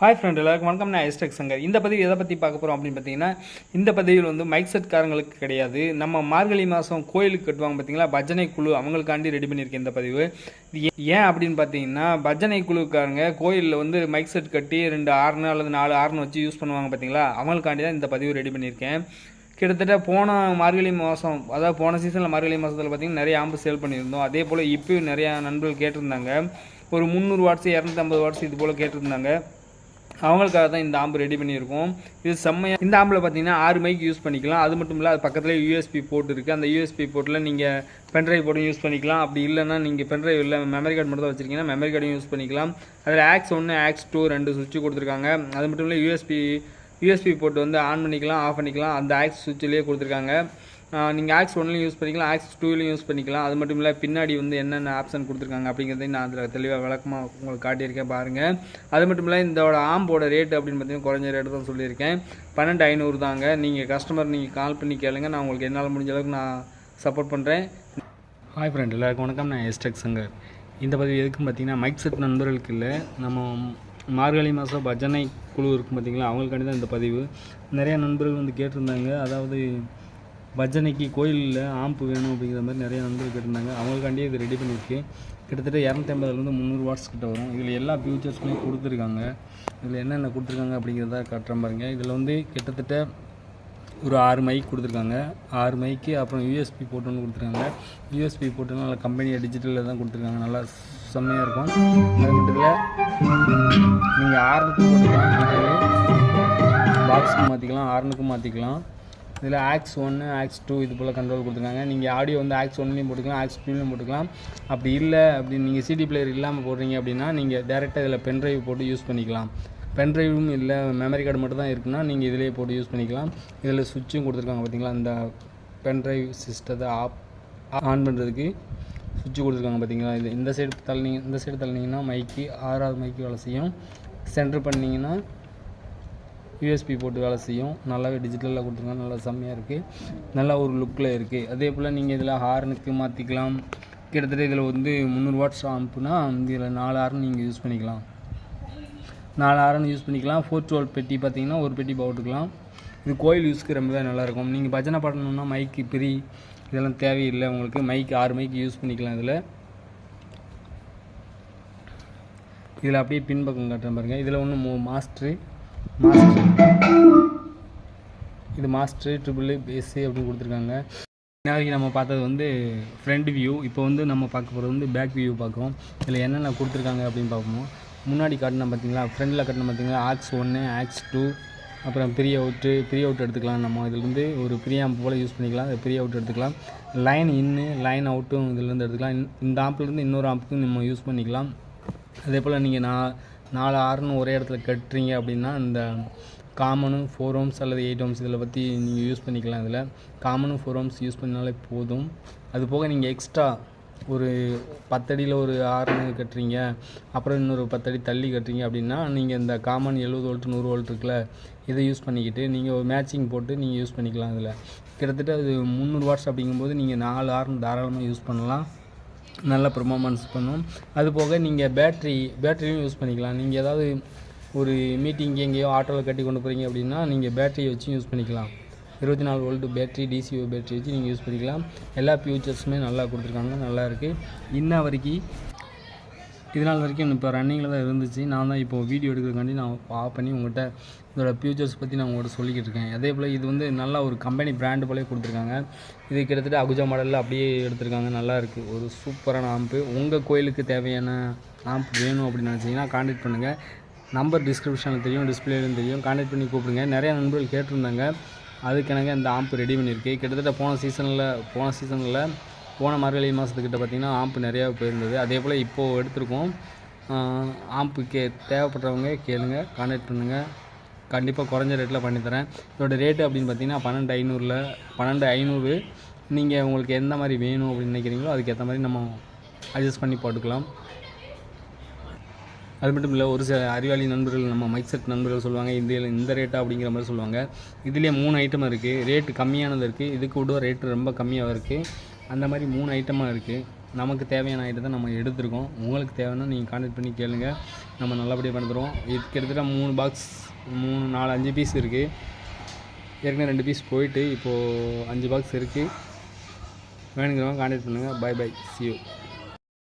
Hi friend எல்லாருக்கும் வணக்கம். நான் எஸ்டெக் சங்கர். இந்த பதிவு எதை பற்றி பார்க்க போகிறோம் அப்படின்னு பார்த்தீங்கன்னா இந்த பதிவில் வந்து மைக் செட்காரங்களுக்கு கிடையாது. நம்ம மார்கழி மாதம் கோயிலுக்கு கட்டுவாங்க பார்த்தீங்களா? பஜனை குழு அவங்களுக்காண்டி ரெடி பண்ணியிருக்கேன் இந்த பதிவு. இது ஏன் அப்படின்னு பார்த்தீங்கன்னா பஜனை குழுக்காரங்க கோயிலில் வந்து மைக் செட் கட்டி ரெண்டு ஆறுனு அல்லது நாலு ஆறுனு வச்சு யூஸ் பண்ணுவாங்க பார்த்தீங்களா? அவங்களுக்காண்டி தான் இந்த பதிவு ரெடி பண்ணியிருக்கேன். கிட்டத்தட்ட போன மார்கழி மாதம் அதாவது போன சீசனில் மார்கழி மாதத்தில் பார்த்தீங்கன்னா நிறைய ஆம்பு சேல் பண்ணியிருந்தோம். அதே போல் இப்போயும் நிறையா நண்பர்கள் கேட்டிருந்தாங்க. ஒரு முந்நூறு வாட்ஸ் இரநூத்தம்பது வாட்ஸ் இது போல் கேட்டிருந்தாங்க. அவங்களுக்காக தான் இந்த ஆம்பு ரெடி பண்ணியிருக்கோம். இது செம்மையாக இந்த ஆம்பில் பார்த்தீங்கன்னா ஆறு மைக் யூஸ் பண்ணிக்கலாம். அது மட்டும் இல்லை அது பக்கத்துலேயே யூஎஸ்பி போர்ட் இருக்குது அந்த யூஎஸ்பி போர்ட்டில் நீங்கள் பென்ட்ரைவ் போட்டும் யூஸ் பண்ணிக்கலாம். அப்படி இல்லைன்னா நீங்கள் பென்ட்ரைவ் இல்லை மெமரி கார்டு மட்டும் தான் வச்சிருக்கீங்கன்னா மெமரி கார்டையும் யூஸ் பண்ணிக்கலாம். அதில் ஆக்ஸ் ஒன்று ஆக்ஸ் டூ ரெண்டு சுவிட்சு கொடுத்துருக்காங்க. அது மட்டும் இல்லை யூஎஸ்பி யூஎஸ்பி போர்ட் வந்து ஆன் பண்ணிக்கலாம் ஆஃப் பண்ணிக்கலாம். அந்த ஆக்ஸ் சுவிட்சிலேயே கொடுத்துருக்காங்க. நீங்கள் ஆக்ஸ் ஒன்லையும் யூஸ் பண்ணிக்கலாம் ஆக்ஸ் டூலையும் யூஸ் பண்ணிக்கலாம். அது மட்டும் இல்லை பின்னாடி வந்து என்னென்ன ஆப்ஷன் கொடுத்துருக்காங்க அப்படிங்கிறதையும் நான் அதில் தெளிவாக விளக்கமாக உங்களுக்கு காட்டியிருக்கேன் பாருங்கள் அது மட்டும் இல்லை இதோட ஆம்போட ரேட் அப்படின்னு பார்த்தீங்கன்னா குறைஞ்ச ரேட்டு தான் சொல்லியிருக்கேன். பன்னெண்டு ஐநூறு தாங்க. நீங்கள் கஸ்டமர் நீங்கள் கால் பண்ணி கேளுங்க. நான் உங்களுக்கு என்னால் முடிஞ்ச அளவுக்கு நான் சப்போர்ட் பண்ணுறேன் ஹாய் ஃப்ரெண்ட் எல்லாருக்கும் வணக்கம். நான் எஸ்டெக் சங்கர் இந்த பதிவு எதுக்கும் பார்த்தீங்கன்னா மைக் செட் நண்பர்களுக்கு இல்லை. நம்ம மார்கழி மாதம் பஜனை குழு இருக்கும் பார்த்தீங்களா? அவங்களுக்காண்டி தான் இந்த பதிவு. நிறையா நண்பர்கள் வந்து கேட்டிருந்தாங்க. அதாவது பஜனைக்கு கோயிலில் ஆம்பு வேணும் அப்படிங்கிற மாதிரி நிறைய நண்பர்கள் கேட்டிருந்தாங்க. அவங்களுக்காண்டியே இது ரெடி பண்ணியிருக்கு. கிட்டத்தட்ட இரநூத்தம்பதுலேருந்து முந்நூறு வாட்ஸ் கிட்ட வரும். இதில் எல்லா ஃபியூச்சர்ஸுமே கொடுத்துருக்காங்க. இதில் என்னென்ன கொடுத்துருக்காங்க அப்படிங்கிறத காட்டுறேன் பாருங்க. இதில் வந்து கிட்டத்தட்ட ஒரு ஆறு மைக் கொடுத்துருக்காங்க. ஆறு மைக்கு அப்புறம் யூஎஸ்பி போட்டோன்னு கொடுத்துருக்காங்க. யூஎஸ்பி போட்டு நல்லா கம்பெனியை டிஜிட்டலில் தான் கொடுத்துருக்காங்க. நல்லா செம்மையாக இருக்கும். அது மட்டும் இல்லை நீங்கள் ஆறுனுக்கு போட்டுக்கலாம். பாக்ஸுக்கு மாற்றிக்கலாம் ஆறுனுக்கும் மாற்றிக்கலாம் இதில் ஆக்ஸ் ஒன்று ஆக்ஸ் டூ இது போல் கண்ட்ரோல் கொடுத்துருக்காங்க. நீங்கள் ஆடியோ வந்து ஆக்ஸ் ஒன்லேயும் போட்டுக்கலாம் ஆக்ஸ் டூலையும் போட்டுக்கலாம். அப்படி இல்லை அப்படி நீங்கள் சிடி பிளேயர் இல்லாமல் போடுறீங்க அப்படின்னா நீங்கள் டேரெக்டாக இதில் பென்ட்ரைவ் போட்டு யூஸ் பண்ணிக்கலாம். பென்ட்ரைவும் இல்லை மெமரி கார்டு மட்டும் தான் இருக்குன்னா நீங்கள் இதிலே போட்டு யூஸ் பண்ணிக்கலாம். இதில் சுவிட்சும் கொடுத்துருக்காங்க பார்த்தீங்களா இந்த பென்ட்ரைவ் சிஸ்டத்தை ஆப் ஆன் பண்ணுறதுக்கு சுவிட்சு கொடுத்துருக்காங்க பார்த்தீங்களா. இது இந்த சைடு தள்ளினீங்க இந்த சைடு தள்ளினீங்கன்னா மைக்கு ஆறாவது மைக்கு வேலை செய்யும். சென்டர் பண்ணிங்கன்னா யூஎஸ்பி போட்டு வேலை செய்யும். நல்லாவே டிஜிட்டலில் கொடுத்துருக்காங்க. நல்லா செம்மையாக இருக்குது நல்லா ஒரு லுக்கில் இருக்குது அதே போல் நீங்கள் இதில் ஹார்னுக்கு மாற்றிக்கலாம் கிட்டத்தட்ட இதில் வந்து முந்நூறு வாட்ஸ் ஆம்புனா இதில் நாலு ஹார்ன் நீங்கள் யூஸ் பண்ணிக்கலாம். நாலு ஹார்ன் யூஸ் பண்ணிக்கலாம். ஃபோர் டுவெல் பெட்டி பார்த்தீங்கன்னா ஒரு பெட்டி போட்டுக்கலாம். இது கோயில் யூஸ்க்கு ரொம்பவே நல்லாயிருக்கும் நீங்கள் பஜனை பாடணுன்னா மைக்கு பிரி இதெல்லாம் தேவையில்லை உங்களுக்கு. மைக் ஆறு மைக்கு யூஸ் பண்ணிக்கலாம் இதில். இதில் அப்படியே பின்பக்கம் காட்டுறேன் பாருங்கள் இதில் ஒன்று மாஸ்ட்ரு மாஸ்டர் இது மாஸ்டர் ட்ரிபிள் பேஸு அப்படின்னு கொடுத்துருக்காங்க. நாளைக்கு நம்ம பார்த்தது வந்து ஃப்ரண்ட் வியூ இப்போ வந்து நம்ம பார்க்க போகிறது வந்து பேக் வியூ பார்க்குறோம். இதில் என்னென்ன கொடுத்துருக்காங்க அப்படின்னு பார்ப்போம். முன்னாடி காட்டினா பார்த்தீங்களா? ஃப்ரண்டில் காட்டினா பார்த்தீங்களா? ஆக்ஸ் ஒன்று ஆக்ஸ் டூ அப்புறம் ப்ரீ அவுட்டு ப்ரீ அவுட் எடுத்துக்கலாம் நம்ம. இதுலேருந்து ஒரு ப்ரீ ஆம்ப் போல் யூஸ் பண்ணிக்கலாம். ப்ரீ அவுட் எடுத்துக்கலாம். லைன் இன்னு லைன் அவுட்டும் இதுலேருந்து எடுத்துக்கலாம். இந்த ஆம்ப்லேருந்து இன்னொரு ஆம்புக்கும் நம்ம யூஸ் பண்ணிக்கலாம். அதே போல் நீங்கள் நான் நாலு ஆறுன்னு ஒரே இடத்துல கட்டுறீங்க அப்படின்னா இந்த காமனும் ஃபோர் ஓம்ஸ் அல்லது எயிட் ஓம்ஸ் இதில் பற்றி நீங்கள் யூஸ் பண்ணிக்கலாம் இதில். காமனும் ஃபோர் ஓம்ஸ் யூஸ் பண்ணாலே போதும். அது போக நீங்கள் எக்ஸ்ட்ரா ஒரு பத்தடியில் ஒரு ஆறுன்னு கட்டுறீங்க அப்புறம் இன்னொரு பத்தடி தள்ளி கட்டுறீங்க அப்படின்னா நீங்கள் இந்த காமன் எழுபது வோல்ட்டு நூறு வோல்ட் இருக்குல்ல இதை யூஸ் பண்ணிக்கிட்டு நீங்கள் ஒரு மேட்சிங் போட்டு நீங்கள் யூஸ் பண்ணிக்கலாம் இதில். கிட்டத்தட்ட அது முந்நூறு வாட்ஸ் அப்படிங்கும்போது நீங்கள் நாலு ஆறுன்னு தாராளமாக யூஸ் பண்ணலாம். நல்ல பெர்ஃபார்மன்ஸ் பண்ணும். அது போக நீங்கள் பேட்ரி பேட்ரியும் யூஸ் பண்ணிக்கலாம். நீங்கள் ஏதாவது ஒரு மீட்டிங் எங்கேயோ ஆட்டோவில் கட்டி கொண்டு போகிறீங்க அப்படின்னா நீங்கள் பேட்டரியை வச்சு யூஸ் பண்ணிக்கலாம். இருபத்தி நாலு வோல்ட்டு பேட்டரி டிசிஓ பேட்டரி வச்சு நீங்கள் யூஸ் பண்ணிக்கலாம். எல்லா ஃபியூச்சர்ஸுமே நல்லா கொடுத்துருக்காங்க நல்லா இருக்குது இன்ன வரைக்கும் இது நாள் வரைக்கும் இப்போ ரன்னிங்கில் தான் இருந்துச்சு. நான் தான் இப்போ வீடியோ எடுக்கிறதுக்காண்டி நான் ஆஃப் பண்ணி உங்கள்கிட்ட இதோட ஃபியூச்சர்ஸ் பற்றி நான் உங்கள்கிட்ட சொல்லிக்கிட்டு இருக்கேன். அதே போல் இது வந்து நல்லா ஒரு கம்பெனி பிராண்டு போலே கொடுத்துருக்காங்க. இது கிட்டத்தட்ட அகுஜா மாடலில் அப்படியே எடுத்திருக்காங்க. நல்லா இருக்குது ஒரு சூப்பரான ஆம்பு உங்கள் கோயிலுக்கு தேவையான ஆம்ப் வேணும் அப்படின்னு நினச்சிங்கன்னா காண்டாக்ட் பண்ணுங்கள் நம்பர் டிஸ்கிரிப்ஷனில் தெரியும் டிஸ்பிளேலையும் தெரியும். காண்டாக்ட் பண்ணி கூப்பிடுங்க. நிறைய நண்பர்கள் கேட்டிருந்தாங்க. அதுக்கெனங்க இந்த ஆம்ப் ரெடி பண்ணியிருக்கு. கிட்டத்தட்ட போன சீசனில் போன சீசனில் போன மார்கழி மாதத்துக்கிட்ட பார்த்திங்கன்னா ஆம்ப் நிறையா போயிருந்தது. அதே போல் இப்போது எடுத்திருக்கோம். ஆம்பு கே தேவைப்படுறவங்க கேளுங்க காண்டாக்ட் பண்ணுங்கள் கண்டிப்பாக குறைஞ்ச ரேட்டில் பண்ணித்தரேன் இதோட ரேட்டு அப்படின்னு பார்த்தீங்கன்னா பன்னெண்டு ஐநூறில் பன்னெண்டு ஐநூறு. நீங்கள் உங்களுக்கு எந்த மாதிரி வேணும் அப்படின்னு நினைக்கிறீங்களோ அதுக்கேற்ற மாதிரி நம்ம அட்ஜஸ்ட் பண்ணி போட்டுக்கலாம். அது மட்டும் இல்லை ஒரு சில அறிவாளி நண்பர்கள் நம்ம மைக் செட் நண்பர்கள் சொல்லுவாங்க இந்த இந்த ரேட்டா அப்படிங்கிற மாதிரி சொல்லுவாங்க. இதுலேயே மூணு ஐட்டம் இருக்குது ரேட்டு கம்மியானது இருக்குது இதுக்கு விட ரேட்டு ரொம்ப கம்மியாக இருக்குது அந்த மாதிரி மூணு ஐட்டமாக இருக்குது நமக்கு தேவையான ஐட்டத்தை நம்ம எடுத்துருக்கோம். உங்களுக்கு தேவைன்னா நீங்கள் காண்டக்ட் பண்ணி கேளுங்கள் நம்ம நல்லபடியாக பண்ணுறோம் இதுக்கு கிட்டத்தட்ட மூணு பாக்ஸ் மூணு நாலு அஞ்சு பீஸ் இருக்குது ஏற்கனவே ரெண்டு பீஸ் போயிட்டு இப்போது அஞ்சு பாக்ஸ் இருக்குது வேணுங்கிறவங்க கான்டாக்ட் பண்ணுங்கள் பை பை சியூ